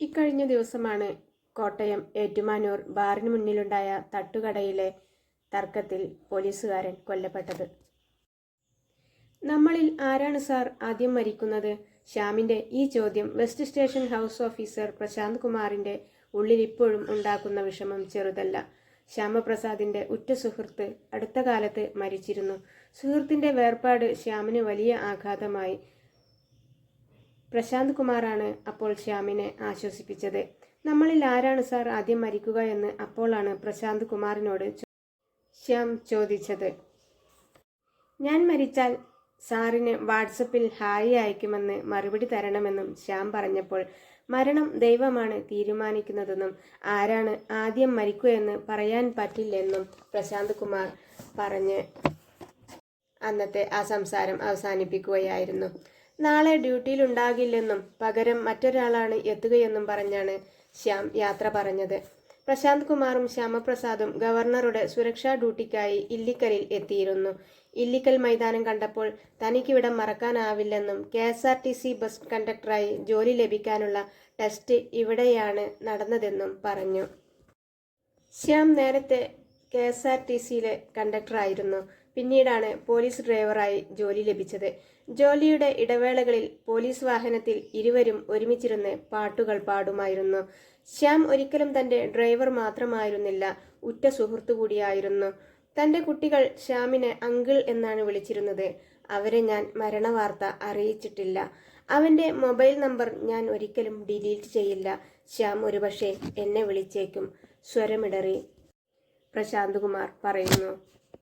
ഇക്കഴിഞ്ഞ ദിവസമാണ് കോട്ടയം ഏറ്റുമാനൂർ ബാറിന് മുന്നിലുണ്ടായ തട്ടുകടയിലെ തർക്കത്തിൽ പോലീസുകാരൻ കൊല്ലപ്പെട്ടത്. നമ്മളിൽ ആരാണ് സാർ ആദ്യം മരിക്കുന്നത്? ശ്യാമിന്റെ ഈ ചോദ്യം west station house officer Prashant കുമാറിന്റെ ഉള്ളിൽ ഇപ്പോഴും ഉണ്ടാക്കുന്ന വിഷമം ചെറുതല്ല. ശ്യാമപ്രസാദിന്റെ ഉറ്റ സുഹൃത്ത് അടുത്ത കാലത്ത് മരിച്ചിരുന്നു. സുഹൃത്തിന്റെ വേർപാട് ശ്യാമിന് വലിയ ആഘാതമായി. പ്രശാന്ത് കുമാറാണ് അപ്പോൾ ശ്യാമിനെ ആശ്വസിപ്പിച്ചത്. നമ്മളിൽ ആരാണ് സാർ ആദ്യം മരിക്കുക എന്ന് അപ്പോളാണ് പ്രശാന്ത് കുമാറിനോട് ശ്യാം ചോദിച്ചത്. ഞാൻ മരിച്ചാൽ സാറിന് വാട്സപ്പിൽ ഹായ് അയക്കുമെന്ന് മറുപടി തരണമെന്നും ശ്യാം പറഞ്ഞപ്പോൾ മരണം ദൈവമാണ് തീരുമാനിക്കുന്നതെന്നും ആരാണ് ആദ്യം മരിക്കുകയെന്ന് പറയാൻ പറ്റില്ലെന്നും പ്രശാന്ത് കുമാർ പറഞ്ഞ് അന്നത്തെ ആ സംസാരം അവസാനിപ്പിക്കുകയായിരുന്നു. നാളെ ഡ്യൂട്ടിയിലുണ്ടാകില്ലെന്നും പകരം മറ്റൊരാളാണ് എത്തുകയെന്നും പറഞ്ഞാണ് ശ്യാം യാത്ര പറഞ്ഞത്. പ്രശാന്ത് കുമാറും ശ്യാമപ്രസാദും ഗവർണറുടെ സുരക്ഷാ ഡ്യൂട്ടിക്കായി ഇല്ലിക്കലിൽ എത്തിയിരുന്നു. ഇല്ലിക്കൽ മൈതാനം കണ്ടപ്പോൾ തനിക്കിവിടം മറക്കാനാവില്ലെന്നും K S R T C bus കണ്ടക്ടറായി ജോലി ലഭിക്കാനുള്ള ടെസ്റ്റ് ഇവിടെയാണ് നടന്നതെന്നും പറഞ്ഞു. ശ്യാം നേരത്തെ കെ എസ് ആർ ടി സിയിലെ കണ്ടക്ടറായിരുന്നു. പിന്നീടാണ് പോലീസ് ഡ്രൈവറായി ജോലി ലഭിച്ചത്. ജോലിയുടെ ഇടവേളകളിൽ പോലീസ് വാഹനത്തിൽ ഇരുവരും ഒരുമിച്ചിരുന്ന് പാട്ടുകൾ പാടുമായിരുന്നു. ശ്യാം ഒരിക്കലും തന്റെ ഡ്രൈവർ മാത്രമായിരുന്നില്ല ഉറ്റ സുഹൃത്തു കൂടിയായിരുന്നു. തന്റെ കുട്ടികൾ ശ്യാമിനെ അങ്കിൾ എന്നാണ് വിളിച്ചിരുന്നത്. അവരെ ഞാൻ മരണവാർത്ത അറിയിച്ചിട്ടില്ല. അവന്റെ മൊബൈൽ നമ്പർ ഞാൻ ഒരിക്കലും ഡിലീറ്റ് ചെയ്യില്ല. ശ്യാം ഒരുപക്ഷെ എന്നെ വിളിച്ചേക്കും. സ്വരമിടറി. പ്രശാന്ത് കുമാർ പറയുന്നു.